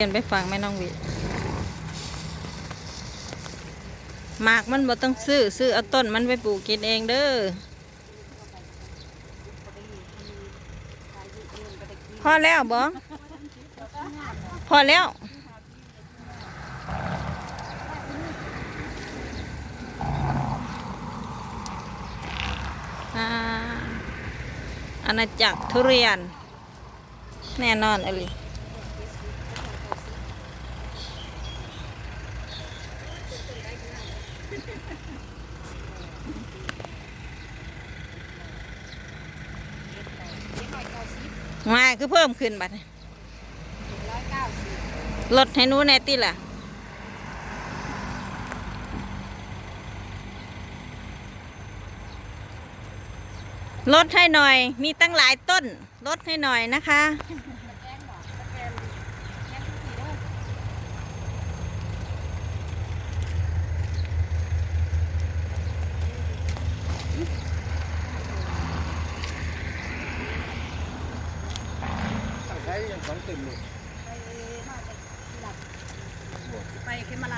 เรียนไปฟังแม่น้องวิหมากมันบ่ต้องซื้อ ซื้อเอาต้นมันไปปลูกกินเองเด้อ พอแล้วบ่พอแล้วอาอาณาจักรทุเรียน แน่นอนอลี มาคือเพิ่มขึ้นบัดนี้ลดให้นู้แน่ติล่ะลดให้หน่อย มีตั้งหลายต้นลดให้หน่อยนะคะ ใช้ยังสองตึมเลยไปขึ้นมรา